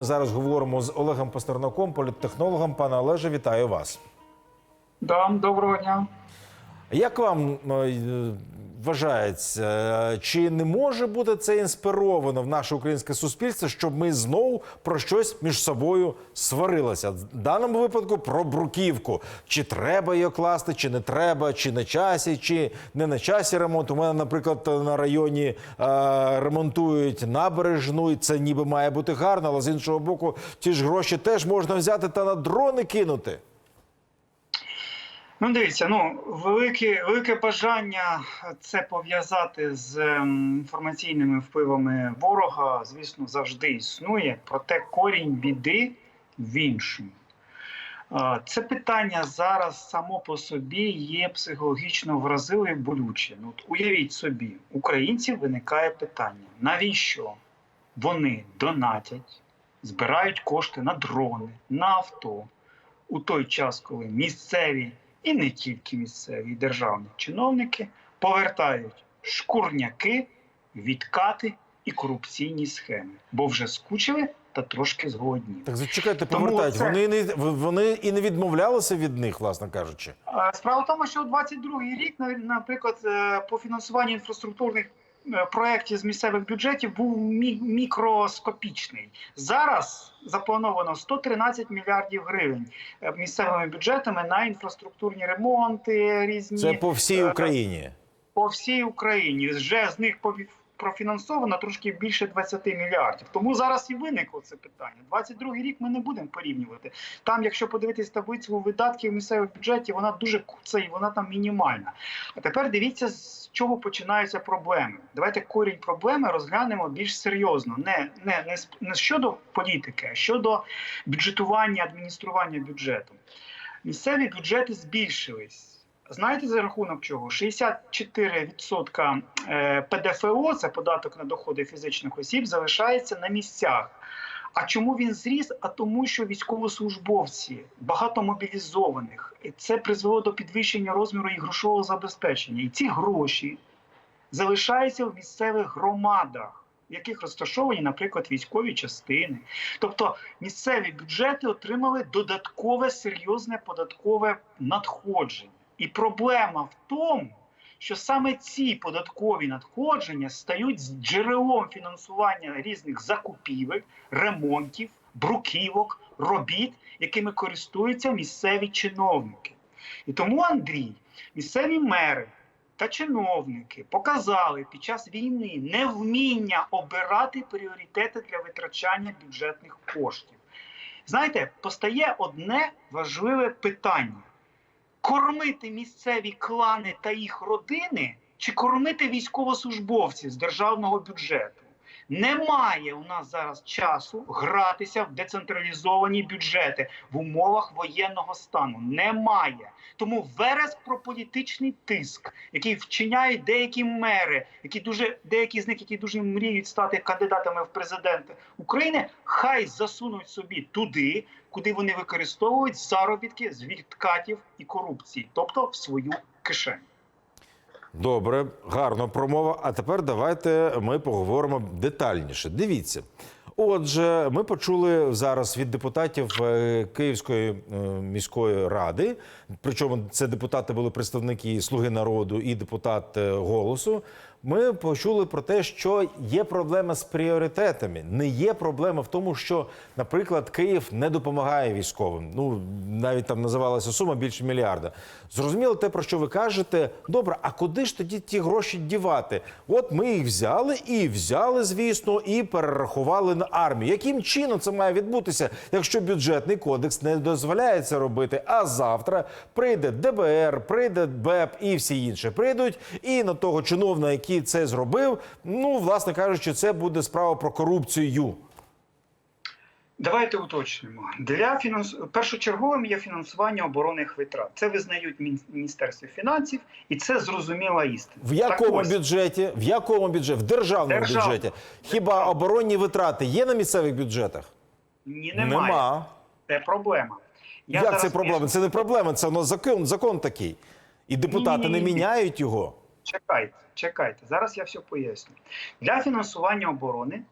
Зараз говоримо з Олегом Пастернаком, політтехнологом. Пане Олеже, вітаю вас. Да, доброго дня. Як вам е, вважається, чи не може бути це інспіровано в наше українське суспільство, щоб ми знову про щось між собою сварилися? В даному випадку про бруківку. Чи треба її класти, чи не треба, чи на часі, чи не на часі ремонт. У мене, наприклад, на районі е, ремонтують набережну, і це ніби має бути гарно, але з іншого боку, ті ж гроші теж можна взяти та на дрони кинути. Ну, дивіться, ну велике, велике бажання це пов'язати з ем, інформаційними впливами ворога, звісно, завжди існує. Проте корінь біди в іншому. Це питання зараз само по собі є психологічно вразливе і болюче. Ну, от уявіть собі, українців виникає питання: навіщо вони донатять, збирають кошти на дрони, на авто у той час, коли місцеві і не тільки місцеві, і державні чиновники повертають шкурняки, відкати і корупційні схеми, бо вже скучили та трошки згодні. Так зачекайте, повертають. це- Вони не вони і не відмовлялися від них, власне кажучи. Справа в тому, що у 22-й рік, на- наприклад, е, по фінансуванню інфраструктурних е, проєктів з місцевих бюджетів був мі- мікроскопічний. Зараз заплановано 113 мільярдів гривень е, місцевими бюджетами на інфраструктурні ремонти різні Це по всій е, Україні. по всій Україні. Вже з них профінансовано трошки більше 20 мільярдів. Тому зараз і виникло це питання. 22 рік ми не будемо порівнювати. Там, якщо подивитись таблицю видатків місцевих бюджетів, вона дуже куца і вона там мінімальна. А тепер дивіться, з чого починаються проблеми. Давайте корінь проблеми розглянемо більш серйозно. Не, не, не, не щодо політики, а щодо бюджетування, адміністрування бюджету. Місцеві бюджети збільшились. Знаєте за рахунок чого? 64% е, ПДФО, це податок на доходи фізичних осіб, залишається на місцях. А чому він зріс? А тому, що військовослужбовці багато мобілізованих. І це призвело до підвищення розміру їх грошового забезпечення. І ці гроші залишаються в місцевих громадах, в яких розташовані, наприклад, військові частини. Тобто місцеві бюджети отримали додаткове серйозне податкове надходження. І проблема в тому, що саме ці податкові надходження стають джерелом фінансування різних закупівель, ремонтів, бруківок, робіт, якими користуються місцеві чиновники. І тому, Андрій, місцеві мери та чиновники показали під час війни невміння обирати пріоритети для витрачання бюджетних коштів. Знаєте, постає одне важливе питання: кормити місцеві клани та їх родини, чи кормити військовослужбовців з державного бюджету? Немає у нас зараз часу гратися в децентралізовані бюджети в умовах воєнного стану. Немає. Тому вереск про політичний тиск, який вчиняють деякі мери, які дуже деякі з них, які дуже мріють стати кандидатами в президенти України, хай засунуть собі туди, куди вони використовують заробітки з відкатів і корупції, тобто в свою кишеню. Добре, гарно промова. А тепер давайте ми поговоримо детальніше. Дивіться. Отже, ми почули зараз від депутатів е, Київської е, міської ради. Причому це депутати були представники Слуги народу і депутат е, голосу. Ми почули про те, що є проблема з пріоритетами. Не є проблема в тому, що, наприклад, Київ не допомагає військовим. Ну навіть там називалася сума більше мільярда. Зрозуміло те, про що ви кажете. Добре, а куди ж тоді ті гроші дівати? От ми їх взяли і взяли, звісно, і перерахували на армію. Яким чином це має відбутися, якщо бюджетний кодекс не дозволяє це робити? А завтра прийде ДБР, прийде БЕП і всі інші прийдуть, і на того чиновника, який це зробив, ну власне кажучи, це буде справа про корупцію. Давайте уточнимо. Для фінанс... першочерговим є фінансування оборонних витрат. Це визнають Міністерство фінансів, і це зрозуміла істина. В якому Так бюджеті? В якому бюджеті? В державному Державному. бюджеті. Хіба оборонні витрати є на місцевих бюджетах? Ні, немає. Це проблема. Я Як це проблема? поясню. Це не проблема, це воно закон, закон такий. І депутати не Ні-ні-ні. міняють його. Чекайте, чекайте. Зараз я все поясню. Для фінансування оборони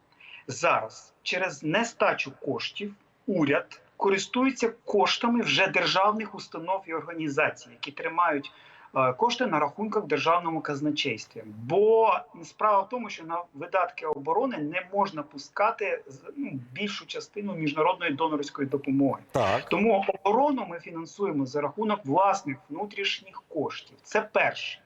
зараз через нестачу коштів уряд користується коштами вже державних установ і організацій, які тримають е, кошти на рахунках державному казначействі. Бо справа в тому, що на видатки оборони не можна пускати ну, більшу частину міжнародної донорської допомоги. Так. Тому оборону ми фінансуємо за рахунок власних внутрішніх коштів. Це перше.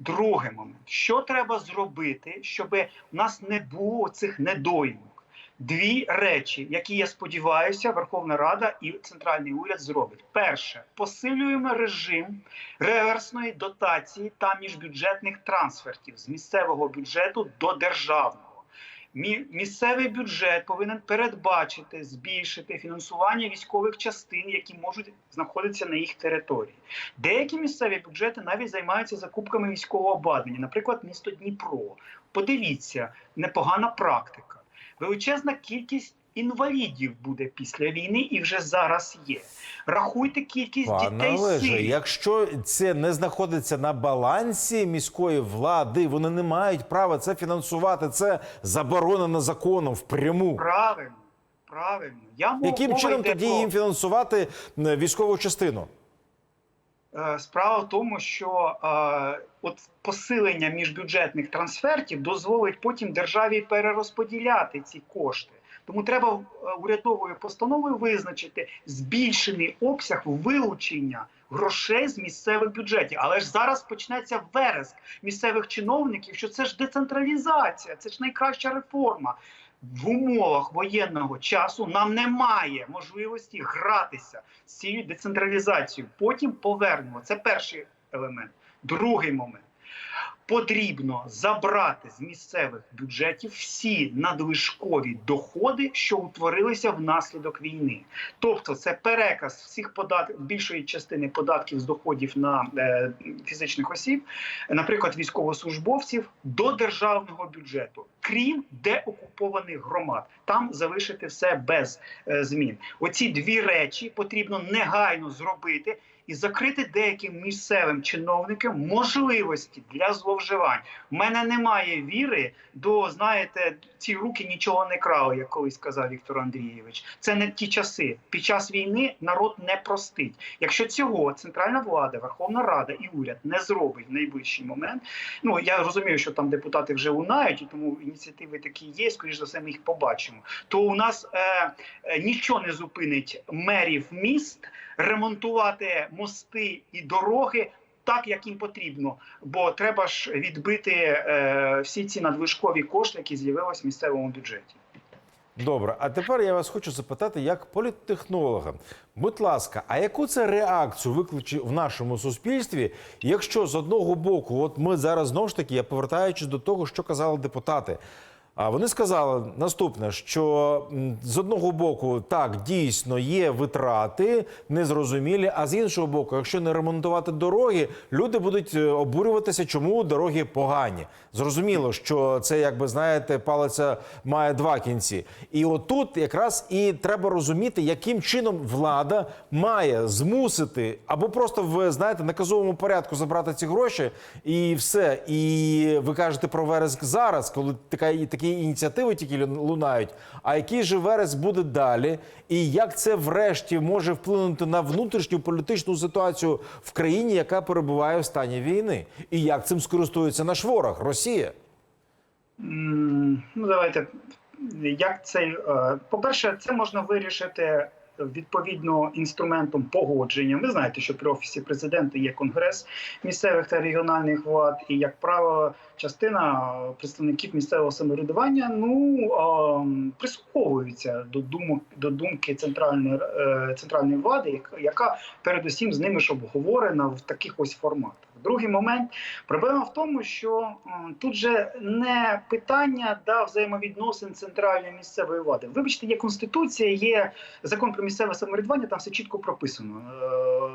Другий момент, що треба зробити, щоб у нас не було цих недоймок. Дві речі, які я сподіваюся, Верховна Рада і центральний уряд зробить. Перше, посилюємо режим реверсної дотації та міжбюджетних трансфертів з місцевого бюджету до державного. Мі- Місцевий бюджет повинен передбачити, збільшити фінансування військових частин, які можуть знаходитися на їх території. Деякі місцеві бюджети навіть займаються закупками військового обладнання, наприклад, місто Дніпро. Подивіться, непогана практика. Величезна кількість інвалідів буде після війни і вже зараз є. Рахуйте кількість Пане дітей сиріт. якщо це не знаходиться на балансі міської влади, вони не мають права це фінансувати. Це заборонено законом впряму. Правильно, правильно. Я мов- Яким мова чином тоді про- їм фінансувати е, військову частину? Е, Справа в тому, що е, от посилення міжбюджетних трансфертів дозволить потім державі перерозподіляти ці кошти. Тому треба е, урядовою постановою визначити збільшений обсяг вилучення грошей з місцевих бюджетів. Але ж зараз почнеться вереск місцевих чиновників, що це ж децентралізація, це ж найкраща реформа. В умовах воєнного часу нам немає можливості гратися з цією децентралізацією. Потім повернемо. Це перший елемент. Другий момент. Потрібно забрати з місцевих бюджетів всі надлишкові доходи, що утворилися внаслідок війни. Тобто, це переказ всіх податків більшої частини податків з доходів на е, фізичних осіб, наприклад, військовослужбовців, до державного бюджету, крім деокупованих громад. Там залишити все без е, змін. Оці дві речі потрібно негайно зробити і закрити деяким місцевим чиновникам можливості для зловживань. У мене немає віри до знаєте, ці руки нічого не крали, як колись сказав Віктор Андрійович. Це не ті часи. Під час війни народ не простить. Якщо цього центральна влада, Верховна Рада і уряд не зробить в найближчий момент. Ну я розумію, що там депутати вже лунають, і тому ініціативи такі є. Скоріш за все, ми їх побачимо. То у нас е, е, нічого не зупинить мерів міст ремонтувати мости і дороги. Так, як їм потрібно, бо треба ж відбити е, всі ці надлишкові кошти, які з'явилися в місцевому бюджеті. Добре, а тепер я вас хочу запитати як політтехнолога. Будь ласка, а яку це реакцію викличе в нашому суспільстві, якщо з одного боку, от ми зараз знову ж таки, я повертаючись до того, що казали депутати. А вони сказали наступне: що з одного боку, так дійсно є витрати незрозумілі. А з іншого боку, якщо не ремонтувати дороги, люди будуть е, обурюватися, чому дороги погані. Зрозуміло, що це, якби знаєте, палиця має два кінці. І отут якраз і треба розуміти, яким чином влада має змусити або просто в знаєте наказовому порядку забрати ці гроші, і все. І ви кажете про вереск зараз, коли така такі ініціативи тільки лунають. А який же верес буде далі? І як це врешті може вплинути на внутрішню політичну ситуацію в країні, яка перебуває в стані війни? І як цим скористується наш ворог Росія? Ну, давайте. Як це, е, по-перше, це можна вирішити відповідно інструментом погодження. Ви знаєте, що при офісі президента є конгрес місцевих та регіональних влад, і як правило, частина представників місцевого самоврядування ну прислуховуються до думок до думки центральної е, центральної влади, яка передусім з ними ж обговорена в таких ось форматах. Другий момент проблема в тому, що тут же не питання да, взаємовідносин центральної місцевої влади. Вибачте, є конституція, є закон про місцеве самоврядування, там все чітко прописано.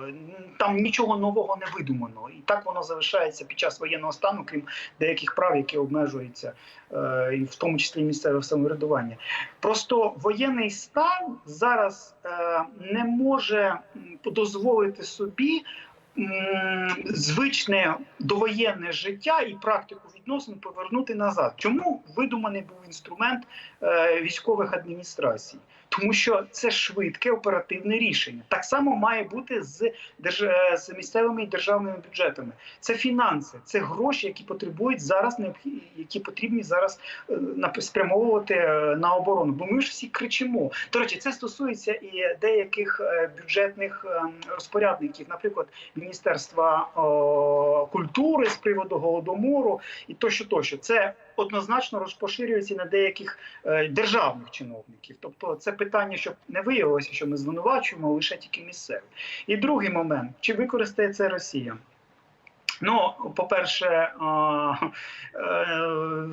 Е, Там нічого нового не видумано, і так воно залишається під час воєнного стану, крім деяких прав, які обмежуються, е, в тому числі місцеве самоврядування. Просто воєнний стан зараз е, не може дозволити собі звичне довоєнне життя і практику відносин повернути назад. Чому видуманий був інструмент е, військових адміністрацій? Тому що це швидке оперативне рішення. Так само має бути з, держ... е, з місцевими і державними бюджетами. Це фінанси, це гроші, які потребують зараз які потрібні зараз е, спрямовувати е, на оборону. Бо ми ж всі кричимо. До речі, це стосується і деяких бюджетних розпорядників, наприклад, Міністерства культури з приводу голодомору і тощо, тощо. Це однозначно розпоширюється на деяких е, державних чиновників. Тобто, це питання, щоб не виявилося, що ми звинувачуємо лише тільки місцеві. І другий момент: чи використає це Росія? Ну, по-перше, е,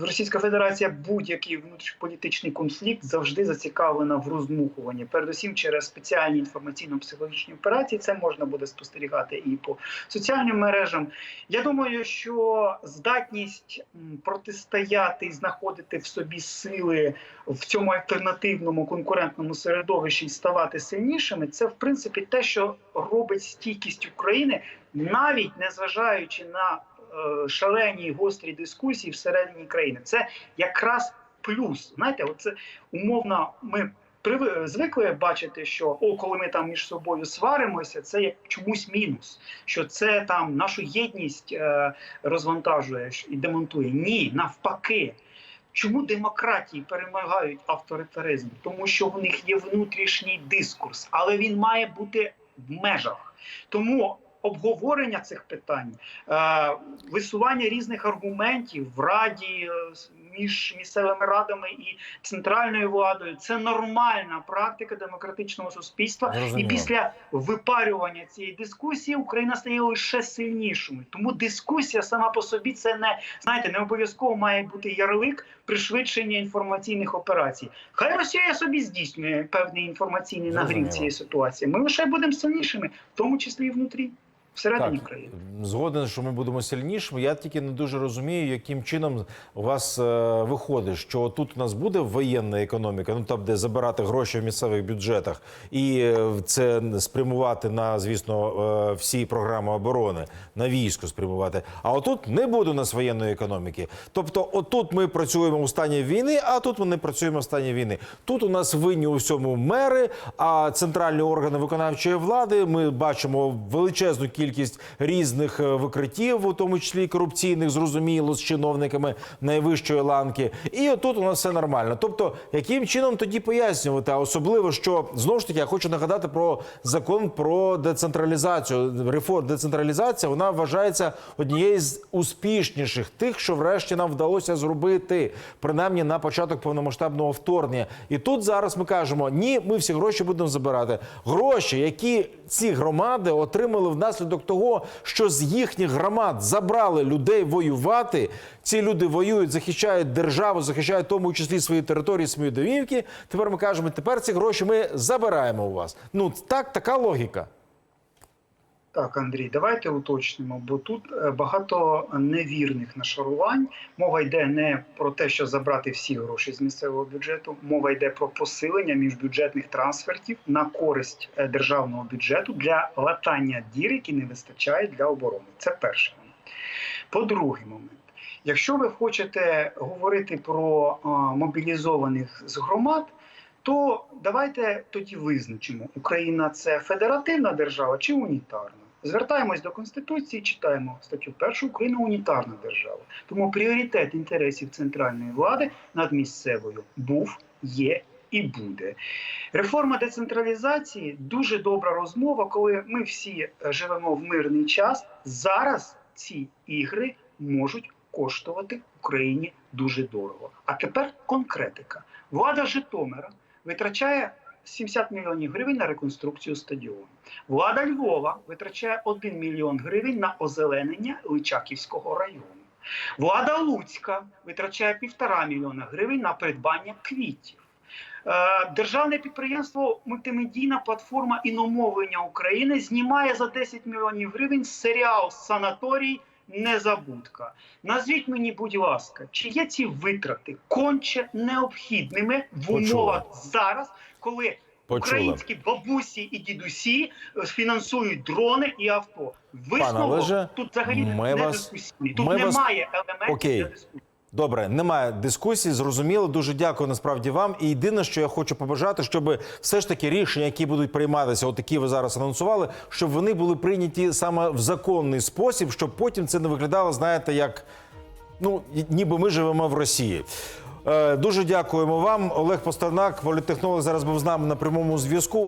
Російська Федерація будь-який внутрішньополітичний конфлікт завжди зацікавлена в роздмухуванні. Передусім через спеціальні інформаційно-психологічні операції. Це можна буде спостерігати і по соціальним мережам. Я думаю, що здатність протистояти і знаходити в собі сили в цьому альтернативному конкурентному середовищі і ставати сильнішими, це в принципі те, що робить стійкість України навіть незважаючи на е, шалені гострі дискусії всередині країни, це якраз плюс. Знаєте, оце умовно ми звикли бачити, що о, коли ми там між собою сваримося, це як чомусь мінус, що це там нашу єдність е, розвантажує і демонтує. Ні, навпаки. Чому демократії перемагають авторитаризм? Тому що в них є внутрішній дискурс, але він має бути в межах. Тому обговорення цих питань, е, висування різних аргументів в раді е, між місцевими радами і центральною владою це нормальна практика демократичного суспільства. І після випарювання цієї дискусії Україна стає лише сильнішою. Тому дискусія сама по собі це не знаєте, не обов'язково має бути ярлик пришвидшення інформаційних операцій. Хай Росія собі здійснює певний інформаційний нагрів цієї ситуації. Ми лише будемо сильнішими, в тому числі і внутрі, всередині Так, країни. згоден, що ми будемо сильнішими. Я тільки не дуже розумію, яким чином у вас е, виходить, що тут у нас буде воєнна економіка, ну там, де забирати гроші в місцевих бюджетах, і е, це спрямувати на, звісно, е, всі програми оборони, на військо спрямувати. А отут не буде у нас воєнної економіки. Тобто, отут ми працюємо у стані війни, а тут ми не працюємо в стані війни. Тут у нас винні у всьому мери, а центральні органи виконавчої влади ми бачимо величезну кількість різних е, викриттів, у тому числі корупційних, зрозуміло, з чиновниками найвищої ланки. І отут у нас все нормально. Тобто, яким чином тоді пояснювати? А особливо, що знову ж таки я хочу нагадати про закон про децентралізацію. Реформ децентралізація вона вважається однією з успішніших тих, що врешті нам вдалося зробити, принаймні на початок повномасштабного вторгнення. І тут зараз ми кажемо: ні, ми всі гроші будемо забирати. Гроші, які ці громади отримали внаслідок того, що з їхніх громад забрали людей воювати. Ці люди воюють, захищають державу, захищають в тому числі свої території, свої домівки. Тепер ми кажемо, тепер ці гроші ми забираємо у вас. Ну так, така логіка. Так, Андрій, давайте уточнимо, бо тут е, багато невірних нашарувань. Мова йде не про те, що забрати всі гроші з місцевого бюджету. Мова йде про посилення міжбюджетних трансфертів на користь е, державного бюджету для латання дір, які не вистачає для оборони. Це перший момент. По-другий момент. Якщо ви хочете говорити про е, мобілізованих з громад, то давайте тоді визначимо, Україна це федеративна держава чи унітарна. Звертаємось до Конституції, читаємо статтю 1, Україна унітарна держава. Тому пріоритет інтересів центральної влади над місцевою був, є і буде. Реформа децентралізації дуже добра розмова, коли ми всі е, живемо в мирний час. Зараз ці ігри можуть коштувати Україні дуже дорого. А тепер конкретика. Влада Житомира витрачає 70 мільйонів гривень на реконструкцію стадіону. Влада Львова витрачає 1 мільйон гривень на озеленення Личаківського району. Влада Луцька витрачає півтора мільйона гривень на придбання квітів. Е, Державне підприємство Мультимедійна платформа іномовлення України знімає за 10 мільйонів гривень серіал Санаторій Незабудка. Назвіть мені, будь ласка, чи є ці витрати конче необхідними в умовах зараз, коли Почули. Українські бабусі і дідусі е, фінансують дрони і авто. Висновок Олеже, тут взагалі ми не вас- дискусійний. Тут ми вас- немає елементів Окей. для дискусії. Добре, немає дискусії, зрозуміло. Дуже дякую насправді вам. І єдине, що я хочу побажати, щоб все ж таки рішення, які будуть прийматися, отакі ви зараз анонсували, щоб вони були прийняті саме в законний спосіб, щоб потім це не виглядало, знаєте, як ну ніби ми живемо в Росії. Е, Дуже дякуємо вам. Олег Постернак, політтехнолог, зараз був з нами на прямому зв'язку.